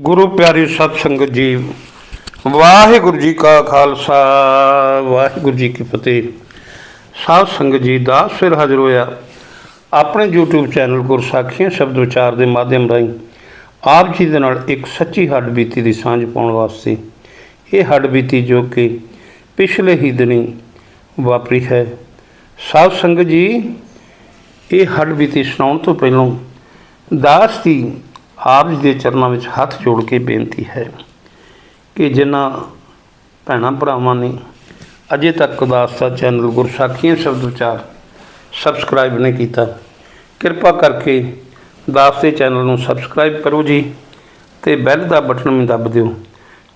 ਗੁਰੂ ਪਿਆਰੀ ਸਤ ਸੰਗਤ ਜੀ, ਵਾਹਿਗੁਰੂ ਜੀ ਕਾ ਖਾਲਸਾ, ਵਾਹਿਗੁਰੂ ਜੀ ਕੀ ਫਤਿਹ। ਸਾਧ ਸੰਗਤ ਜੀ ਦਾ ਸਿਰ ਹਾਜ਼ਰ ਹੋਇਆ। ਆਪਣੇ YouTube ਚੈਨਲ ਗੁਰਸਾਖੀਆਂ ਸ਼ਬਦ ਵਿਚਾਰ ਦੇ ਮਾਧਿਅਮ ਰਾਹੀਂ ਆਪ ਜੀ ਦੇ ਨਾਲ ਇੱਕ ਸੱਚੀ ਹੱਡਬੀਤੀ ਦੀ ਸਾਂਝ ਪਾਉਣ ਵਾਸਤੇ। ਇਹ ਹੱਡਬੀਤੀ ਜੋ ਕਿ ਪਿਛਲੇ ਹੀ ਦਿਨੀ ਵਾਪਰੀ ਹੈ। ਸਾਧ ਸੰਗਤ ਜੀ, ਇਹ ਹੱਡਬੀਤੀ ਸੁਣਾਉਣ ਤੋਂ ਪਹਿਲਾਂ ਦਾਸ ਦੀ ਆਪ ਜੀ ਦੇ ਚਰਨਾਂ ਵਿੱਚ ਹੱਥ ਜੋੜ ਕੇ ਬੇਨਤੀ ਹੈ ਕਿ ਜਿਨ੍ਹਾਂ ਭੈਣਾਂ ਭਰਾਵਾਂ ਨੇ ਅਜੇ ਤੱਕ ਦਾਸ ਦਾ ਚੈਨਲ ਗੁਰਸਾਖੀਆਂ ਸ਼ਬਦ ਵਿਚਾਰ ਸਬਸਕ੍ਰਾਈਬ ਨਹੀਂ ਕੀਤਾ, ਕਿਰਪਾ ਕਰਕੇ ਦਾਸ ਦੇ ਚੈਨਲ ਨੂੰ ਸਬਸਕ੍ਰਾਈਬ ਕਰੋ ਜੀ ਤੇ ਬੈਲ ਦਾ ਬਟਨ ਵੀ ਦੱਬ ਦਿਓ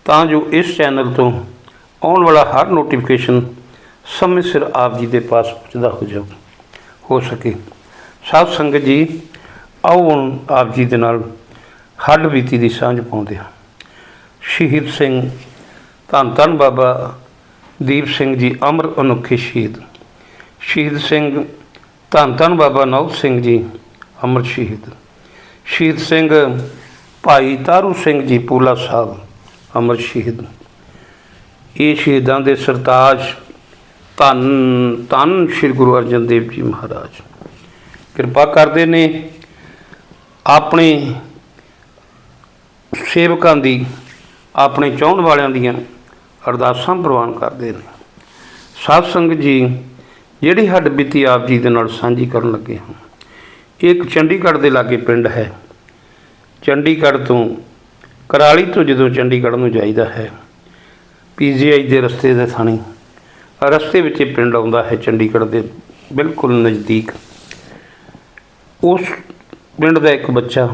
ਤਾਂ ਜੋ ਇਸ ਚੈਨਲ ਤੋਂ ਆਉਣ ਵਾਲਾ ਹਰ ਨੋਟੀਫਿਕੇਸ਼ਨ ਸਮੇਂ ਸਿਰ ਆਪ ਜੀ ਦੇ ਪਾਸ ਪਹੁੰਚਦਾ ਹੋ ਜਾਵੇ। ਹੋ ਸਕੇ। ਸਾਧ ਸੰਗਤ ਜੀ, ਆਓ ਹੁਣ ਆਪ ਜੀ ਦੇ ਨਾਲ ਹੱਡ ਬੀਤੀ ਦੀ ਸਾਂਝ ਪਾਉਂਦੇ ਹਾਂ। ਸ਼ਹੀਦ ਸਿੰਘ, ਧੰਨ ਧੰਨ ਬਾਬਾ ਦੀਪ ਸਿੰਘ ਜੀ, ਅਮਰ ਅਨੋਖੇ ਸ਼ਹੀਦ। ਸ਼ਹੀਦ ਸਿੰਘ, ਧੰਨ ਧੰਨ ਬਾਬਾ ਨੌਤ ਸਿੰਘ ਜੀ, ਅਮਰ ਸ਼ਹੀਦ। ਸ਼ਹੀਦ ਸਿੰਘ, ਭਾਈ ਤਾਰੂ ਸਿੰਘ ਜੀ, ਪੂਲਾ ਸਾਹਿਬ, ਅਮਰ ਸ਼ਹੀਦ। ਇਹ ਸ਼ਹੀਦਾਂ ਦੇ ਸਰਤਾਜ ਧੰਨ ਧੰਨ ਸ੍ਰੀ ਗੁਰੂ ਅਰਜਨ ਦੇਵ ਜੀ ਮਹਾਰਾਜ। ਕਿਰਪਾ ਕਰਦੇ ਨੇ ਆਪਣੇ ਸੇਵਕਾਂ ਦੀ, ਆਪਣੇ ਚਾਹਣ ਵਾਲਿਆਂ ਦੀਆਂ ਅਰਦਾਸਾਂ ਪ੍ਰਵਾਨ ਕਰਦੇ ਨੇ। ਸਾਧ ਸੰਗਤ ਜੀ, ਜਿਹੜੀ ਹੱਡ ਬੀਤੀ ਆਪ ਜੀ ਦੇ ਨਾਲ ਸਾਂਝੀ ਕਰਨ ਲੱਗੇ ਹਾਂ। ਇੱਕ ਚੰਡੀਗੜ੍ਹ ਦੇ ਲਾਗੇ ਪਿੰਡ ਹੈ। ਚੰਡੀਗੜ੍ਹ ਤੋਂ ਕਰਾਲੀ ਤੋਂ ਜਦੋਂ ਚੰਡੀਗੜ੍ਹ ਨੂੰ ਜਾਈਦਾ ਹੈ, ਪੀਜੀਆਈ ਦੇ ਰਸਤੇ ਦੇ ਥਾਣੀ, ਰਸਤੇ ਵਿੱਚ ਇਹ ਪਿੰਡ ਆਉਂਦਾ ਹੈ ਚੰਡੀਗੜ੍ਹ ਦੇ ਬਿਲਕੁਲ ਨਜ਼ਦੀਕ। ਉਸ ਪਿੰਡ ਦਾ ਇੱਕ ਬੱਚਾ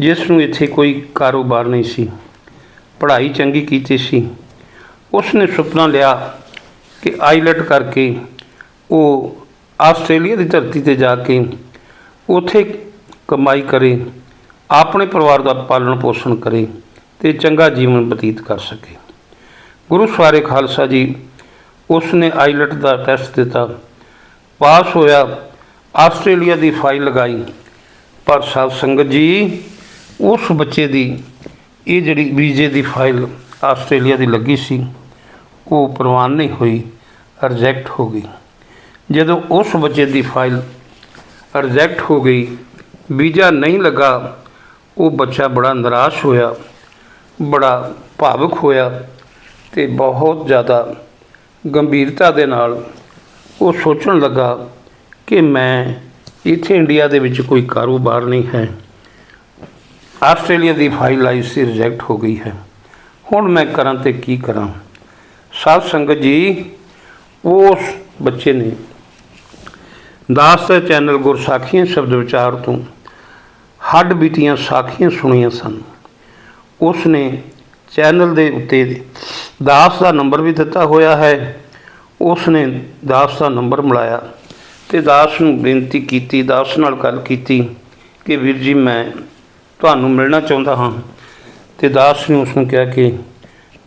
ਜਿਸ ਨੂੰ ਇੱਥੇ ਕੋਈ ਕਾਰੋਬਾਰ ਨਹੀਂ ਸੀ, ਪੜ੍ਹਾਈ ਚੰਗੀ ਕੀਤੀ ਸੀ ਉਸ ਨੇ ਸੁਪਨਾ ਲਿਆ ਕਿ ਆਈਲੈਟ ਕਰਕੇ ਉਹ ਆਸਟ੍ਰੇਲੀਆ ਦੀ ਧਰਤੀ ਤੇ ਜਾ ਕੇ ਉੱਥੇ ਕਮਾਈ ਕਰੇ, ਆਪਣੇ ਪਰਿਵਾਰ ਦਾ ਪਾਲਣ ਪੋਸ਼ਣ ਕਰੇ ਤੇ ਚੰਗਾ ਜੀਵਨ ਬਤੀਤ ਕਰ ਸਕੇ। ਗੁਰੂ ਸਵਾਰੇ ਖਾਲਸਾ ਜੀ ਉਸ ਨੇ ਆਈਲੈਟ ਦਾ ਟੈਸਟ ਦਿੱਤਾ, ਪਾਸ ਹੋਇਆ, ਆਸਟ੍ਰੇਲੀਆ ਦੀ ਫਾਈਲ ਲਗਾਈ। ਪਰ ਸਾਧ ਸੰਗਤ ਜੀ ਉਸ ਬੱਚੇ ਦੀ, ਇਹ ਜਿਹੜੀ ਵੀਜ਼ੇ ਦੀ ਫਾਈਲ ਆਸਟ੍ਰੇਲੀਆ ਦੀ ਲੱਗੀ ਸੀ, ਉਹ ਪ੍ਰਵਾਨ ਨਹੀਂ ਹੋਈ, ਰਿਜੈਕਟ ਹੋ ਗਈ। ਜਦੋਂ ਉਸ ਬੱਚੇ ਦੀ ਫਾਈਲ ਰਿਜੈਕਟ ਹੋ ਗਈ, ਵੀਜ਼ਾ ਨਹੀਂ ਲੱਗਾ, ਉਹ ਬੱਚਾ ਬੜਾ ਨਿਰਾਸ਼ ਹੋਇਆ, ਬੜਾ ਭਾਵੁਕ ਹੋਇਆ ਤੇ ਬਹੁਤ ਜ਼ਿਆਦਾ ਗੰਭੀਰਤਾ ਦੇ ਨਾਲ ਉਹ ਸੋਚਣ ਲੱਗਾ ਕਿ ਮੈਂ ਇੱਥੇ ਇੰਡੀਆ ਦੇ ਵਿੱਚ ਕੋਈ ਕਾਰੋਬਾਰ ਨਹੀਂ ਹੈ। ਆਸਟ੍ਰੇਲੀਆ ਦੀ ਫਾਈਲ ਆਈ ਸੀ ਰਿਜੈਕਟ ਹੋ ਗਈ ਹੈ। ਹੁਣ ਮੈਂ ਕਰਾਂ ਤੇ ਕੀ ਕਰਾਂ? ਸਾਧ ਸੰਗਤ ਜੀ, ਉਸ ਬੱਚੇ ਨੇ ਦਾਸ ਦਾ ਚੈਨਲ ਗੁਰਸਾਖੀਆਂ ਸ਼ਬਦ ਵਿਚਾਰ ਤੋਂ ਹੱਡ ਬੀਤੀਆਂ ਸਾਖੀਆਂ ਸੁਣੀਆਂ ਸਨ। ਉਸ ਨੇ ਚੈਨਲ ਦੇ ਉੱਤੇ ਦਾਸ ਦਾ ਨੰਬਰ ਵੀ ਦਿੱਤਾ ਹੋਇਆ ਹੈ। ਉਸ ਨੇ ਦਾਸ ਦਾ ਨੰਬਰ ਮਿਲਾਇਆ ਤੇ ਦਾਸ ਨੂੰ ਬੇਨਤੀ ਕੀਤੀ, ਦਾਸ ਨਾਲ ਗੱਲ ਕੀਤੀ ਕਿ ਵੀਰ ਜੀ ਮੈਂ ਤੁਹਾਨੂੰ ਮਿਲਣਾ ਚਾਹੁੰਦਾ ਹਾਂ। ਤੇ ਦਾਸ ਨੇ ਉਸ ਨੂੰ ਕਿਹਾ ਕਿ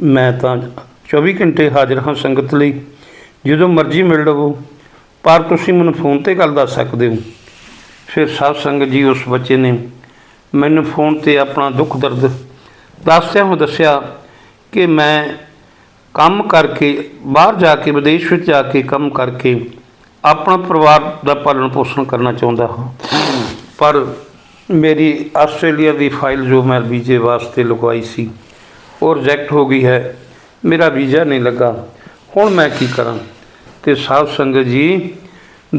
ਮੈਂ ਤਾਂ 24 ਘੰਟੇ ਹਾਜ਼ਰ ਹਾਂ ਸੰਗਤ ਲਈ। ਜਦੋਂ ਮਰਜ਼ੀ ਮਿਲ ਲਵੋ, ਪਰ ਤੁਸੀਂ ਮੈਨੂੰ ਫੋਨ ਤੇ ਗੱਲ ਦੱਸ ਸਕਦੇ ਹੋ। ਫਿਰ ਸਾਧ ਸੰਗਤ ਜੀ ਉਸ ਬੱਚੇ ਨੇ ਮੈਨੂੰ ਫੋਨ ਤੇ ਆਪਣਾ ਦੁੱਖ ਦਰਦ ਦੱਸਿਆ ਹੋ ਦੱਸਿਆ ਕਿ ਮੈਂ ਕੰਮ ਕਰਕੇ ਬਾਹਰ ਜਾ ਕੇ, ਵਿਦੇਸ਼ ਵਿੱਚ ਜਾ ਕੇ ਕੰਮ ਕਰਕੇ ਆਪਣਾ ਪਰਿਵਾਰ ਦਾ ਪਾਲਣ ਪੋਸ਼ਣ ਕਰਨਾ ਚਾਹੁੰਦਾ ਹਾਂ। ਪਰ ਮੇਰੀ ਆਸਟ੍ਰੇਲੀਆ ਦੀ ਫਾਈਲ ਜੋ ਮੈਂ ਵੀਜ਼ੇ ਵਾਸਤੇ ਲਗਵਾਈ ਸੀ, ਉਹ ਰਿਜੈਕਟ ਹੋ ਗਈ ਹੈ। ਮੇਰਾ ਵੀਜ਼ਾ ਨਹੀਂ ਲੱਗਾ। ਹੁਣ ਮੈਂ ਕੀ ਕਰਾਂ? ਤੇ ਸਾਧ ਸੰਗਤ ਜੀ,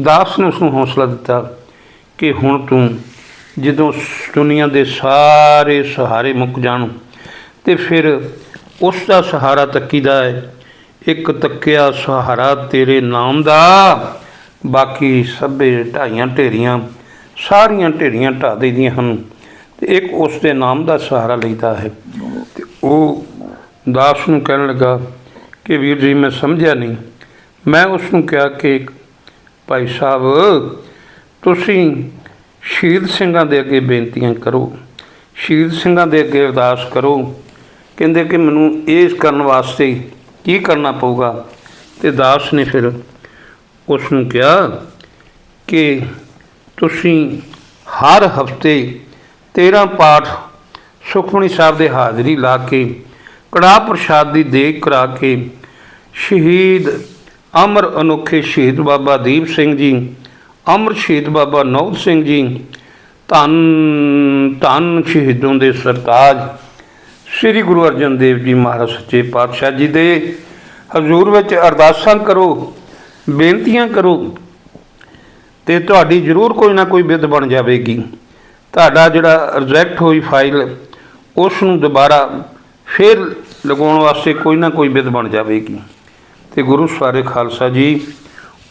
ਦਾਸ ਨੇ ਉਸ ਨੂੰ ਹੌਸਲਾ ਦਿੱਤਾ ਕਿ ਹੁਣ ਤੂੰ ਜਦੋਂ ਦੁਨੀਆ ਦੇ ਸਾਰੇ ਸਹਾਰੇ ਮੁੱਕ ਜਾਣ, ਤੇ ਫਿਰ ਉਸ ਦਾ ਸਹਾਰਾ ਤੱਕੀਦਾ ਹੈ। ਇੱਕ ਤੱਕਿਆ ਸਹਾਰਾ ਤੇਰੇ ਨਾਮ ਦਾ, ਬਾਕੀ ਸਭੇ ਢਾਈਆਂ ਢੇਰੀਆਂ ਸਾਰੀਆਂ ਢੇਰੀਆਂ ਢਾ ਦੇਦੀਆਂ ਹਨ ਤੇ ਇੱਕ ਉਸ ਦੇ ਨਾਮ ਦਾ ਸਹਾਰਾ ਲਈਦਾ ਹੈ। ਤੇ ਉਹ ਦਾਸ ਨੂੰ ਕਹਿਣ ਲੱਗਾ ਕਿ ਵੀਰ ਜੀ, ਮੈਂ ਸਮਝਿਆ ਨਹੀਂ। ਮੈਂ ਉਸ ਨੂੰ ਕਿਹਾ ਕਿ ਭਾਈ ਸਾਹਿਬ, ਤੁਸੀਂ ਸ਼ਹੀਦ ਸਿੰਘਾਂ ਦੇ ਅੱਗੇ ਬੇਨਤੀਆਂ ਕਰੋ, ਸ਼ਹੀਦ ਸਿੰਘਾਂ ਦੇ ਅੱਗੇ ਅਰਦਾਸ ਕਰੋ। ਕਹਿੰਦੇ ਕਿ ਮੈਨੂੰ ਇਹ ਕਰਨ ਵਾਸਤੇ ਕੀ ਕਰਨਾ ਪਊਗਾ? ਤੇ ਦਾਸ ਨੇ ਫਿਰ ਉਸ ਨੂੰ ਕਿਹਾ ਕਿ ਤੁਸੀਂ ਹਰ ਹਫ਼ਤੇ 13 ਪਾਠ ਸੁਖਮਨੀ ਸਾਹਿਬ ਦੇ ਹਾਜ਼ਰੀ ਲਾ ਕੇ, ਕੜਾਹ ਪ੍ਰਸ਼ਾਦ ਦੀ ਦੇਗ ਕਰਾ ਕੇ, ਸ਼ਹੀਦ ਅਮਰ ਅਨੋਖੇ ਸ਼ਹੀਦ ਬਾਬਾ ਦੀਪ ਸਿੰਘ ਜੀ, ਅਮਰ ਸ਼ਹੀਦ ਬਾਬਾ ਨੌਦ ਸਿੰਘ ਜੀ, ਧੰਨ ਧੰਨ ਸ਼ਹੀਦੋਂ ਦੇ ਸਰਤਾਜ ਸ੍ਰੀ ਗੁਰੂ ਅਰਜਨ ਦੇਵ ਜੀ ਮਹਾਰਾਜ ਸੱਚੇ ਪਾਤਸ਼ਾਹ ਜੀ ਦੇ। ਹਜ਼ੂਰ ਵਿੱਚ ਅਰਦਾਸਾਂ ਕਰੋ, ਬੇਨਤੀਆਂ ਕਰੋ ਤੇ ਤੁਹਾਡੀ ਜ਼ਰੂਰ ਕੋਈ ਨਾ ਕੋਈ ਬਿੱਦ ਬਣ ਜਾਵੇਗੀ। ਤੁਹਾਡਾ ਜਿਹੜਾ ਰਿਜੈਕਟ ਹੋਈ ਫਾਈਲ ਉਸ ਨੂੰ ਦੁਬਾਰਾ ਫਿਰ ਲਗਾਉਣ ਵਾਸਤੇ ਕੋਈ ਨਾ ਕੋਈ ਬਿੱਦ ਬਣ ਜਾਵੇਗੀ। ਤੇ ਗੁਰੂ ਸਾਰੇ ਖਾਲਸਾ ਜੀ,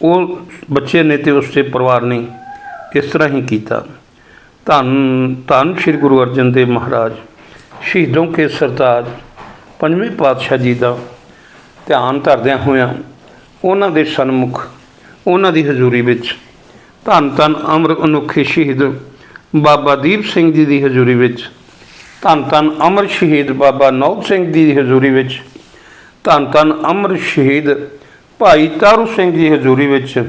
ਉਹ ਬੱਚੇ ਨੇ ਤੇ ਉਸ ਦੇ ਪਰਿਵਾਰ ਨੇ ਇਸ ਤਰ੍ਹਾਂ ਹੀ ਕੀਤਾ। ਧੰਨ ਧੰਨ ਸ੍ਰੀ ਗੁਰੂ ਅਰਜਨ ਦੇਵ ਮਹਾਰਾਜ, ਸ਼ਹੀਦੋਂ ਕੇ ਸਰਤਾਜ, ਪੰਜਵੇਂ ਪਾਤਸ਼ਾਹ ਜੀ ਦਾ ਧਿਆਨ ਧਰਦਿਆਂ ਹੋਇਆਂ ਉਹਨਾਂ ਦੇ ਸਨਮੁਖ, ਉਹਨਾਂ ਦੀ ਹਜ਼ੂਰੀ ਵਿੱਚ ਧੰਨ ਧੰਨ ਅਮਰ ਅਨੋਖੇ ਸ਼ਹੀਦ ਬਾਬਾ ਦੀਪ ਸਿੰਘ ਜੀ ਦੀ ਹਜ਼ੂਰੀ ਵਿੱਚ, ਧੰਨ ਧੰਨ ਅਮਰ ਸ਼ਹੀਦ ਬਾਬਾ ਨੌਬ ਸਿੰਘ ਜੀ ਦੀ ਹਜ਼ੂਰੀ ਵਿੱਚ, ਧੰਨ ਧੰਨ ਅਮਰ ਸ਼ਹੀਦ ਭਾਈ ਤਾਰੂ ਸਿੰਘ ਜੀ ਦੀ ਹਜ਼ੂਰੀ ਵਿੱਚ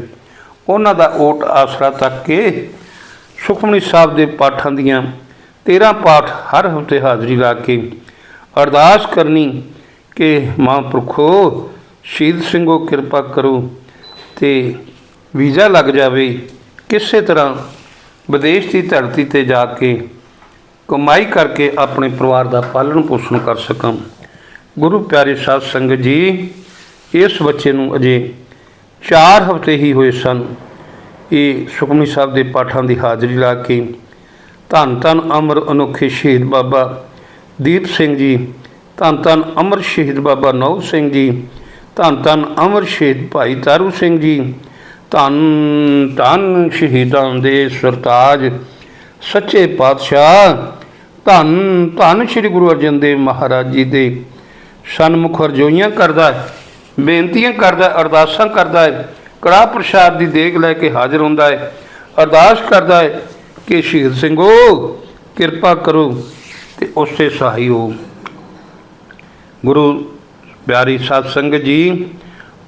ਉਹਨਾਂ ਦਾ ਓਟ ਆਸਰਾ ਤੱਕ ਕੇ ਸੁਖਮਨੀ ਸਾਹਿਬ ਦੇ ਪਾਠਾਂ ਦੀਆਂ 13 ਪਾਠ ਹਰ ਹਫ਼ਤੇ ਹਾਜ਼ਰੀ ਲਾ ਕੇ ਅਰਦਾਸ ਕਰਨੀ ਕਿ ਮਹਾਂਪੁਰਖੋ, ਸ਼ਹੀਦ ਸਿੰਘੋ ਕਿਰਪਾ ਕਰੋ ਤੇ ਵੀਜ਼ਾ ਲੱਗ ਜਾਵੇ। ਕਿਸੇ ਤਰ੍ਹਾਂ ਵਿਦੇਸ਼ ਦੀ ਧਰਤੀ ਤੇ ਜਾ ਕੇ ਕਮਾਈ ਕਰਕੇ ਆਪਣੇ ਪਰਿਵਾਰ ਦਾ ਪਾਲਣ ਪੋਸ਼ਣ ਕਰ ਸਕਾਂ। ਗੁਰੂ ਪਿਆਰੇ ਸਾਧ ਸੰਗਤ ਜੀ, ਇਸ ਬੱਚੇ ਨੂੰ ਅਜੇ 4 ਹਫ਼ਤੇ ਹੀ ਹੋਏ ਸਨ। ਇਹ ਸੁਖਮਨੀ ਸਾਹਿਬ ਦੇ ਪਾਠਾਂ ਦੀ ਹਾਜ਼ਰੀ ਲਾ ਕੇ ਧੰਨ ਧੰਨ ਅਮਰ ਅਨੋਖੇ ਸ਼ਹੀਦ ਬਾਬਾ ਦੀਪ ਸਿੰਘ ਜੀ, ਧੰਨ ਧੰਨ ਅਮਰ ਸ਼ਹੀਦ ਬਾਬਾ ਨੌ ਸਿੰਘ ਜੀ, ਧੰਨ ਧੰਨ ਅਮਰ ਸ਼ਹੀਦ ਭਾਈ ਤਾਰੂ ਸਿੰਘ ਜੀ ਧੰਨ ਧੰਨ ਸ਼ਹੀਦਾਂ ਦੇ ਸਰਤਾਜ, ਸੱਚੇ ਪਾਤਸ਼ਾਹ, ਧੰਨ ਧੰਨ ਸ੍ਰੀ ਗੁਰੂ ਅਰਜਨ ਦੇਵ ਮਹਾਰਾਜ ਜੀ ਦੇ ਸਨਮੁਖ ਅਰਜੋਈਆਂ ਕਰਦਾ ਹੈ, ਬੇਨਤੀਆਂ ਕਰਦਾ ਹੈ, ਅਰਦਾਸਾਂ ਕਰਦਾ ਹੈ, ਕੜਾਹ ਪ੍ਰਸ਼ਾਦ ਦੀ ਦੇਗ ਲੈ ਕੇ ਹਾਜ਼ਰ ਹੁੰਦਾ ਹੈ, ਅਰਦਾਸ ਕਰਦਾ ਹੈ ਕਿ ਸ਼ਹੀਦ ਸਿੰਘੋ, ਕਿਰਪਾ ਕਰੋ ਤੇ ਉਸੇ ਸਹਾਈ ਹੋ। ਗੁਰੂ ਪਿਆਰੀ ਸਾਧ ਸੰਗਤ ਜੀ,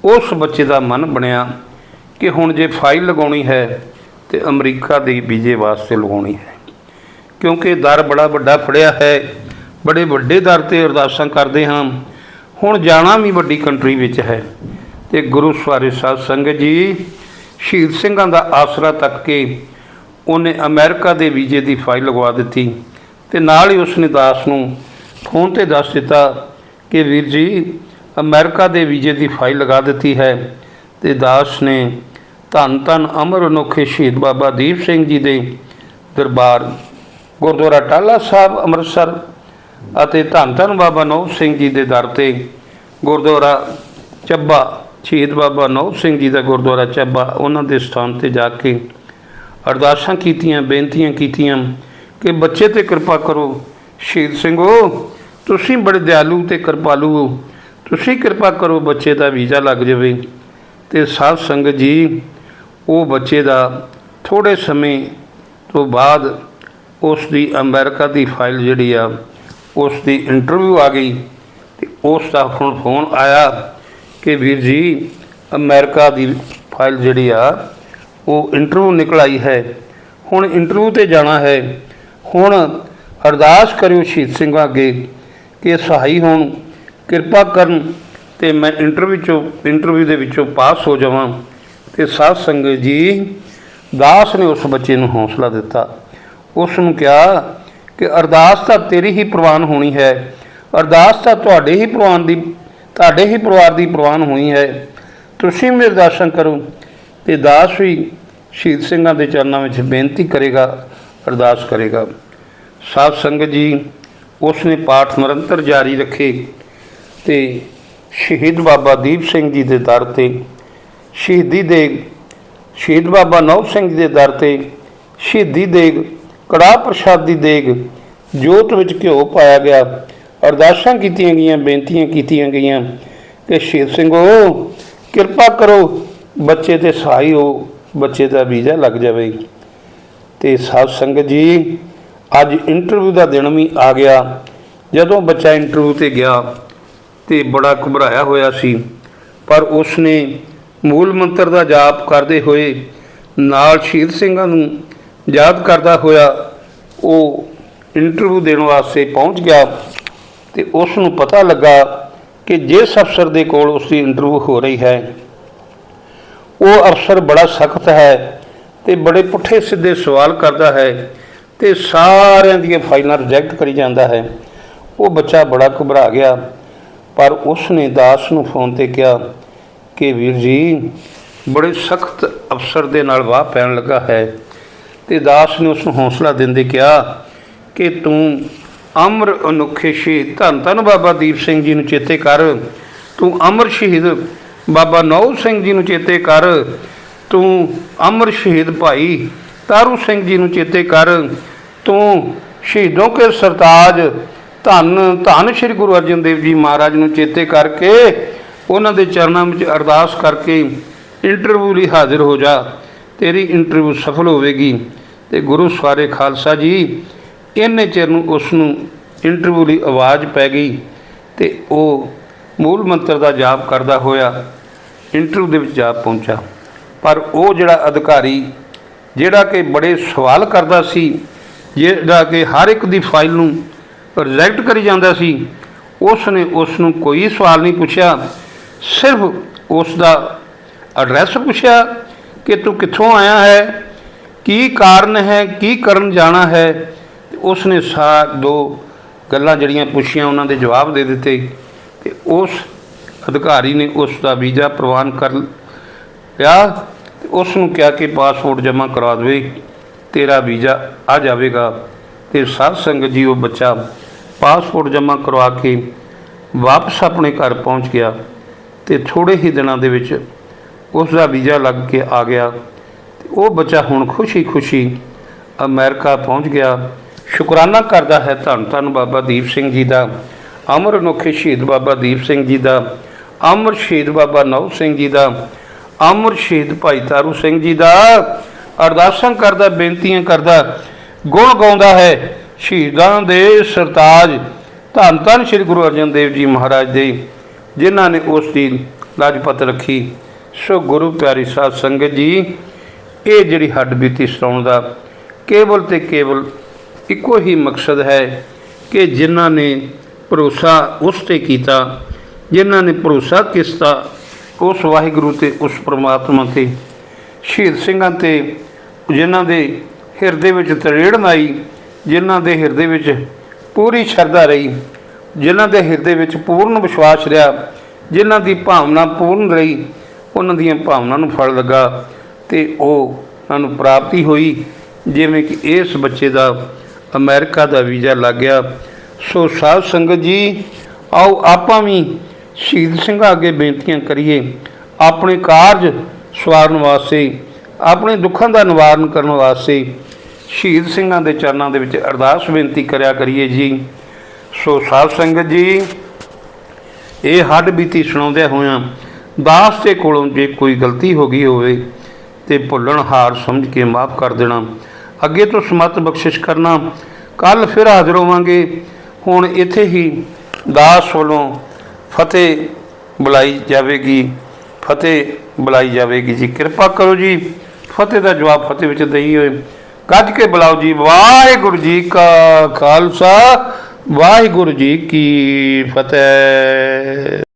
ਉਸ ਬੱਚੇ ਦਾ ਮਨ ਬਣਿਆ। ਕਿ ਹੁਣ ਜੇ ਫਾਈਲ ਲਗਾਉਣੀ ਹੈ ਤੇ ਅਮਰੀਕਾ ਦੇ ਵੀਜ਼ੇ ਵਾਸਤੇ ਲਗਾਉਣੀ ਹੈ। ਕਿਉਂਕਿ ਦਰ ਬੜਾ ਵੱਡਾ ਫੜਿਆ ਹੈ, ਬੜੇ ਵੱਡੇ ਦਰ ਤੇ ਅਰਦਾਸਾਂ ਕਰਦੇ ਹਾਂ। ਹੁਣ ਜਾਣਾ ਵੀ ਵੱਡੀ ਕੰਟਰੀ ਵਿੱਚ ਹੈ ਤੇ ਗੁਰੂ ਸਵਾਰੇ ਸਾਧ ਸੰਗਤ ਜੀ, ਸ਼ਹੀਦ ਸਿੰਘਾਂ ਦਾ ਆਸਰਾ ਤੱਕ ਕੇ ਉਹਨੇ ਅਮਰੀਕਾ ਦੇ ਵੀਜ਼ੇ ਦੀ ਫਾਈਲ ਲਗਵਾ ਦਿੱਤੀ ਤੇ ਨਾਲ ਹੀ ਉਸਨੇ ਦਾਸ ਨੂੰ ਫੋਨ ਤੇ ਦੱਸ ਦਿੱਤਾ ਕਿ ਵੀਰ ਜੀ, ਅਮਰੀਕਾ ਦੇ ਵੀਜ਼ੇ ਦੀ ਫਾਈਲ ਲਗਾ ਦਿੱਤੀ ਹੈ। ਤੇ ਦਾਸ ਨੇ ਧੰਨ ਧੰਨ ਅਮਰ ਅਨੋਖੇ ਸ਼ਹੀਦ ਬਾਬਾ ਦੀਪ ਸਿੰਘ ਜੀ ਦੇ ਦਰਬਾਰ ਗੁਰਦੁਆਰਾ ਟਾਲਾ ਸਾਹਿਬ ਅੰਮ੍ਰਿਤਸਰ ਅਤੇ ਧੰਨ ਧੰਨ ਬਾਬਾ ਨੌਬ ਸਿੰਘ ਜੀ ਦੇ ਦਰ ਤੇ ਗੁਰਦੁਆਰਾ ਚੱਬਾ, ਸ਼ਹੀਦ ਬਾਬਾ ਨੌਬ ਸਿੰਘ ਜੀ ਦਾ ਗੁਰਦੁਆਰਾ ਚੱਬਾ, ਉਹਨਾਂ ਦੇ ਸਥਾਨ ਤੇ ਜਾ ਕੇ ਅਰਦਾਸਾਂ ਕੀਤੀਆਂ, ਬੇਨਤੀਆਂ ਕੀਤੀਆਂ ਕਿ ਬੱਚੇ ਤੇ ਕਿਰਪਾ ਕਰੋ। ਸ਼ਹੀਦ ਸਿੰਘੋ, ਤੁਸੀਂ ਬੜੇ ਦਿਆਲੂ ਤੇ ਕਿਰਪਾਲੂ ਹੋ। ਤੁਸੀਂ ਕਿਰਪਾ ਕਰੋ ਬੱਚੇ ਦਾ ਵੀਜ਼ਾ ਲੱਗ ਜਾਵੇ। ਤੇ ਸਾਧ ਸੰਗਤ ਜੀ, ਉਹ ਬੱਚੇ ਦਾ ਥੋੜੇ ਸਮੇਂ ਤੋਂ ਬਾਅਦ ਉਸ ਦੀ ਅਮਰੀਕਾ ਦੀ ਫਾਈਲ ਜਿਹੜੀ ਆ, ਉਸ ਦੀ ਇੰਟਰਵਿਊ ਆ ਗਈ ਤੇ ਉਸ ਦਾ ਹੁਣ ਫੋਨ ਆਇਆ ਕਿ ਵੀਰ ਜੀ, ਅਮਰੀਕਾ ਦੀ ਫਾਈਲ ਜਿਹੜੀ ਆ, ਉਹ ਇੰਟਰਵਿਊ ਨਿਕਲ ਆਈ ਹੈ। ਹੁਣ ਇੰਟਰਵਿਊ ਤੇ ਜਾਣਾ ਹੈ। ਹੁਣ ਅਰਦਾਸ ਕਰਿਓ ਸ਼ਹੀਦ ਸਿੰਘਾਂ ਅੱਗੇ ਕਿ ਸਹਾਈ ਹੋਣ, ਕਿਰਪਾ ਕਰਨ ਤੇ ਮੈਂ ਇੰਟਰਵਿਊ ਚੋਂ ਇੰਟਰਵਿਊ ਦੇ ਵਿੱਚੋਂ ਪਾਸ ਹੋ ਜਾਵਾਂ ਤੇ ਸਾਧ ਸੰਗਤ ਜੀ, ਦਾਸ ਨੇ ਉਸ ਬੱਚੇ ਨੂੰ ਹੌਸਲਾ ਦਿੱਤਾ। ਉਸ ਨੂੰ ਕਿਹਾ ਕਿ ਅਰਦਾਸ ਤਾਂ ਤੇਰੀ ਹੀ ਪ੍ਰਵਾਨ ਹੋਣੀ ਹੈ। ਅਰਦਾਸ ਤਾਂ ਤੁਹਾਡੇ ਹੀ ਪ੍ਰਵਾਨ ਦੀ, ਤੁਹਾਡੇ ਹੀ ਪਰਿਵਾਰ ਦੀ ਪ੍ਰਵਾਨ ਹੋਣੀ ਹੈ। ਤੁਸੀਂ ਮੇਰੇ ਅਰਦਾਸਾਂ ਕਰੋ ਤੇ ਦਾਸ ਵੀ ਸ਼ਹੀਦ ਸਿੰਘਾਂ ਦੇ ਚਰਨਾਂ ਵਿੱਚ ਬੇਨਤੀ ਕਰੇਗਾ, ਅਰਦਾਸ ਕਰੇਗਾ। ਸਾਧ ਸੰਗਤ ਜੀ, ਉਸ ਨੇ ਪਾਠ ਨਿਰੰਤਰ ਜਾਰੀ ਰੱਖੇ ਤੇ ਸ਼ਹੀਦ ਬਾਬਾ ਦੀਪ ਸਿੰਘ ਜੀ ਦੇ ਦਰ ਤੇ, ਸ਼ਹੀਦੀ ਦੇਗ ਸ਼ਹੀਦ ਬਾਬਾ ਨੌਬ ਸਿੰਘ ਜੀ ਦੇ ਦਰ ਤੇ, ਸ਼ਹੀਦੀ ਦੇਗ ਕੜਾਹ ਪ੍ਰਸ਼ਾਦੀ ਦੇਗ ਜੋਤ ਵਿੱਚ ਘਿਓ ਪਾਇਆ ਗਿਆ। ਅਰਦਾਸਾਂ ਕੀਤੀਆਂ ਗਈਆਂ, ਬੇਨਤੀਆਂ ਕੀਤੀਆਂ ਗਈਆਂ ਕਿ ਸ਼ਹੀਦ ਸਿੰਘੋ ਕਿਰਪਾ ਕਰੋ, ਬੱਚੇ ਤੇ ਸਹਾਈ ਹੋ, ਬੱਚੇ ਦਾ ਵੀਜ਼ਾ ਲੱਗ ਜਾਵੇ। ਤੇ ਸਾਧ ਸੰਗਤ ਜੀ, ਅੱਜ ਇੰਟਰਵਿਊ ਦਾ ਦਿਨ ਵੀ ਆ ਗਿਆ। ਜਦੋਂ ਬੱਚਾ ਇੰਟਰਵਿਊ ਤੇ ਗਿਆ ਤੇ ਬੜਾ ਘਬਰਾਇਆ ਹੋਇਆ ਸੀ। ਪਰ ਉਸ ਨੇ ਮੂਲ ਮੰਤਰ ਦਾ ਜਾਪ ਕਰਦੇ ਹੋਏ ਨਾਲ ਸ਼ਹੀਦ ਸਿੰਘਾਂ ਨੂੰ ਯਾਦ ਕਰਦਾ ਹੋਇਆ ਉਹ ਇੰਟਰਵਿਊ ਦੇਣ ਵਾਸਤੇ ਪਹੁੰਚ ਗਿਆ ਤੇ ਉਸ ਨੂੰ ਪਤਾ ਲੱਗਾ ਕਿ ਜਿਸ ਅਫਸਰ ਦੇ ਕੋਲ ਉਸ ਦੀ ਇੰਟਰਵਿਊ ਹੋ ਰਹੀ ਹੈ। ਉਹ ਅਫਸਰ ਬੜਾ ਸਖਤ ਹੈ ਤੇ ਬੜੇ ਪੁੱਠੇ ਸਿੱਧੇ ਸਵਾਲ ਕਰਦਾ ਹੈ ਤੇ ਸਾਰਿਆਂ ਦੀਆਂ ਫਾਈਲਾਂ ਰਿਜੈਕਟ ਕਰੀ ਜਾਂਦਾ ਹੈ। ਉਹ ਬੱਚਾ ਬੜਾ ਘਬਰਾ ਗਿਆ ਪਰ ਉਸ ਨੇ ਦਾਸ ਨੂੰ ਫੋਨ ਤੇ ਕਿਹਾ ਕਿ ਵੀਰ ਜੀ, ਬੜੇ ਸਖਤ ਅਫਸਰ ਦੇ ਨਾਲ ਵਾਹ ਪੈਣ ਲੱਗਾ ਹੈ ਤੇ ਦਾਸ ਨੇ ਉਸ ਨੂੰ ਹੌਸਲਾ ਦਿੰਦੇ ਕਿਹਾ ਕਿ ਤੂੰ ਅਮਰ ਅਨੋਖੇ ਸ਼ਹੀਦ, ਧੰਨ ਧੰਨ ਬਾਬਾ ਦੀਪ ਸਿੰਘ ਜੀ ਨੂੰ ਚੇਤੇ ਕਰ। ਤੂੰ ਅਮਰ ਸ਼ਹੀਦ ਬਾਬਾ ਨੌ ਸਿੰਘ ਜੀ ਨੂੰ ਚੇਤੇ ਕਰ। ਤੂੰ ਅਮਰ ਸ਼ਹੀਦ ਭਾਈ ਤਾਰੂ ਸਿੰਘ ਜੀ ਨੂੰ ਚੇਤੇ ਕਰ। ਤੂੰ ਸ਼ਹੀਦੋਂ ਕੇ ਸਰਤਾਜ ਧੰਨ ਧੰਨ ਸ੍ਰੀ ਗੁਰੂ ਅਰਜਨ ਦੇਵ ਜੀ ਮਹਾਰਾਜ ਨੂੰ ਚੇਤੇ ਕਰਕੇ ਉਹਨਾਂ ਦੇ ਚਰਨਾਂ ਵਿੱਚ ਅਰਦਾਸ ਕਰਕੇ ਇੰਟਰਵਿਊ ਲਈ ਹਾਜ਼ਰ ਹੋ ਜਾ। ਤੇਰੀ ਇੰਟਰਵਿਊ ਸਫਲ ਹੋਵੇਗੀ। ਤੇ ਗੁਰੂ ਸਵਾਰੇ ਖਾਲਸਾ ਜੀ, ਇੰਨੇ ਚਿਰ ਨੂੰ ਉਸ ਨੂੰ ਇੰਟਰਵਿਊ ਲਈ ਆਵਾਜ਼ ਪੈ ਗਈ ਤੇ ਉਹ ਮੂਲ ਮੰਤਰ ਦਾ ਜਾਪ ਕਰਦਾ ਹੋਇਆ ਇੰਟਰਵਿਊ ਦੇ ਵਿੱਚ ਜਾ ਪਹੁੰਚਾ। ਪਰ ਉਹ ਜਿਹੜਾ ਅਧਿਕਾਰੀ, ਜਿਹੜਾ ਕਿ ਬੜੇ ਸਵਾਲ ਕਰਦਾ ਸੀ, ਜਿਹੜਾ ਕਿ ਹਰ ਇੱਕ ਦੀ ਫਾਈਲ ਨੂੰ ਰਿਜੈਕਟ ਕਰੀ ਜਾਂਦਾ ਸੀ ਉਸ ਨੇ ਉਸ ਨੂੰ ਕੋਈ ਸਵਾਲ ਨਹੀਂ ਪੁੱਛਿਆ, ਸਿਰਫ ਉਸ ਦਾ ਐਡਰੈਸ ਪੁੱਛਿਆ ਕਿ ਤੂੰ ਕਿੱਥੋਂ ਆਇਆ ਹੈ, ਕੀ ਕਾਰਨ ਹੈ, ਕੀ ਕਰਨ ਜਾਣਾ ਹੈ, ਤੇ ਉਸ ਨੇ ਸਾ ਦੋ ਗੱਲਾਂ ਜਿਹੜੀਆਂ ਪੁੱਛੀਆਂ, ਉਹਨਾਂ ਦੇ ਜਵਾਬ ਦੇ ਦਿੱਤੇ, ਤੇ ਉਸ ਅਧਿਕਾਰੀ ਨੇ ਉਸ ਦਾ ਵੀਜ਼ਾ ਪ੍ਰਵਾਨ ਕਰ ਲਿਆ, ਤੇ ਉਸ ਨੂੰ ਕਿਹਾ ਕਿ ਪਾਸਪੋਰਟ ਜਮ੍ਹਾਂ ਕਰਾ ਦੇਵੇ, ਤੇਰਾ ਵੀਜ਼ਾ ਆ ਜਾਵੇਗਾ, ਤੇ ਸਾਧ ਸੰਗਤ ਜੀ, ਉਹ ਬੱਚਾ ਪਾਸਪੋਰਟ ਜਮ੍ਹਾਂ ਕਰਵਾ ਕੇ ਵਾਪਸ ਆਪਣੇ ਘਰ ਪਹੁੰਚ ਗਿਆ ਤੇ ਥੋੜੇ ਹੀ ਦਿਨਾਂ ਦੇ ਵਿੱਚ ਉਸ ਦਾ ਵੀਜ਼ਾ ਲੱਗ ਕੇ ਆ ਗਿਆ ਤੇ ਉਹ ਬੱਚਾ ਹੁਣ ਖੁਸ਼ੀ-ਖੁਸ਼ੀ ਅਮਰੀਕਾ ਪਹੁੰਚ ਗਿਆ। ਸ਼ੁਕਰਾਨਾ ਕਰਦਾ ਹੈ ਧੰਨ ਧੰਨ ਬਾਬਾ ਦੀਪ ਸਿੰਘ ਜੀ ਦਾ, ਅਮਰ ਅਨੋਖੇ ਸ਼ਹੀਦ ਬਾਬਾ ਦੀਪ ਸਿੰਘ ਜੀ ਦਾ, ਅਮਰ ਸ਼ਹੀਦ ਬਾਬਾ ਨਵ ਸਿੰਘ ਜੀ ਦਾ, ਅਮਰ ਸ਼ਹੀਦ ਭਾਈ ਤਾਰੂ ਸਿੰਘ ਜੀ ਦਾ। ਅਰਦਾਸਾਂ ਕਰਦਾ, ਬੇਨਤੀਆਂ ਕਰਦਾ, ਗੁਣ ਗਾਉਂਦਾ ਹੈ। ਸ਼ਹੀਦਾਂ ਦੇ ਸਰਤਾਜ ਧੰਨ ਧੰਨ ਸ੍ਰੀ ਗੁਰੂ ਅਰਜਨ ਦੇਵ ਜੀ ਮਹਾਰਾਜ ਦੇ, ਜਿਨ੍ਹਾਂ ਨੇ ਉਸ ਦੀ ਲਾਜਪਤ ਰੱਖੀ। ਸੋ ਗੁਰੂ ਪਿਆਰੀ ਸਾਧ ਸੰਗਤ ਜੀ, ਇਹ ਜਿਹੜੀ ਹੱਡ ਬੀਤੀ ਸੁਣਾਉਣ ਦਾ ਕੇਵਲ ਤੇ ਕੇਵਲ ਇੱਕੋ ਹੀ ਮਕਸਦ ਹੈ ਕਿ ਜਿਨ੍ਹਾਂ ਨੇ ਭਰੋਸਾ ਉਸ ਤੇ ਕੀਤਾ, ਜਿਨ੍ਹਾਂ ਨੇ ਭਰੋਸਾ ਕੀਤਾ ਉਸ ਵਾਹਿਗੁਰੂ ਤੇ, ਉਸ ਪ੍ਰਮਾਤਮਾ ਤੇ, ਸ਼ਹੀਦ ਸਿੰਘਾਂ ਤੇ, ਜਿਨ੍ਹਾਂ ਦੇ ਹਿਰਦੇ ਵਿੱਚ ਤਰੇੜਨ ਆਈ ਜਿਨ੍ਹਾਂ ਦੇ ਹਿਰਦੇ ਵਿੱਚ ਪੂਰੀ ਸ਼ਰਧਾ ਰਹੀ, ਜਿਨ੍ਹਾਂ ਦੇ ਹਿਰਦੇ ਵਿੱਚ ਪੂਰਨ ਵਿਸ਼ਵਾਸ ਰਿਹਾ, ਜਿਨ੍ਹਾਂ ਦੀ ਭਾਵਨਾ ਪੂਰਨ ਰਹੀ, ਉਹਨਾਂ ਦੀਆਂ ਭਾਵਨਾ ਨੂੰ ਫਲ ਲੱਗਾ ਤੇ ਉਹ ਉਹਨਾਂ ਨੂੰ ਪ੍ਰਾਪਤੀ ਹੋਈ। ਜਿਵੇਂ ਕਿ ਇਸ ਬੱਚੇ ਦਾ ਅਮਰੀਕਾ ਦਾ ਵੀਜ਼ਾ ਲੱਗ ਗਿਆ। ਸੋ ਸਾਧ ਸੰਗਤ ਜੀ, ਆਓ ਆਪਾਂ ਵੀ ਸ਼ਹੀਦ ਸਿੰਘਾਂ ਅੱਗੇ ਬੇਨਤੀਆਂ ਕਰੀਏ। ਆਪਣੇ ਕਾਰਜ ਸਵਾਰਨ ਵਾਸਤੇ, ਆਪਣੇ ਦੁੱਖਾਂ ਦਾ ਨਿਵਾਰਨ ਕਰਨ ਵਾਸਤੇ ਸ਼ਹੀਦ ਸਿੰਘਾਂ ਦੇ ਚਰਨਾਂ ਦੇ ਵਿੱਚ ਅਰਦਾਸ ਬੇਨਤੀ ਕਰਿਆ ਕਰੀਏ ਜੀ। ਸੋ ਸਾਧ ਸੰਗਤ ਜੀ, ਇਹ ਹੱਡ ਬੀਤੀ ਸੁਣਾਉਂਦੇ ਹੋਇਆਂ ਦਾਸ ਦੇ ਕੋਲੋਂ ਜੇ ਕੋਈ ਗਲਤੀ ਹੋ ਗਈ ਹੋਵੇ ਤੇ ਭੁੱਲਣ ਹਾਰ ਸਮਝ ਕੇ ਮਾਫ ਕਰ ਦੇਣਾ। ਅੱਗੇ ਤੋਂ ਸਮਤ ਬਖਸ਼ਿਸ਼ ਕਰਨਾ। ਕੱਲ ਫਿਰ ਹਾਜ਼ਰ ਹੋਵਾਂਗੇ। ਹੁਣ ਇੱਥੇ ਹੀ ਦਾਸ ਵੱਲੋਂ ਫਤਿਹ ਬੁਲਾਈ ਜਾਵੇਗੀ। ਫਤਿਹ ਬੁਲਾਈ ਜਾਵੇਗੀ ਜੀ। ਕਿਰਪਾ ਕਰੋ ਜੀ। ਫਤਿਹ ਦਾ ਜਵਾਬ ਫਤਿਹ ਵਿੱਚ ਦਈ ਹੋਏ ਗੱਜ ਕੇ ਬੁਲਾਓ ਜੀ। ਵਾਹਿਗੁਰੂ ਜੀ ਕਾ ਖਾਲਸਾ। ਵਾਹਿਗੁਰੂ ਜੀ ਕੀ ਫਤਿਹ।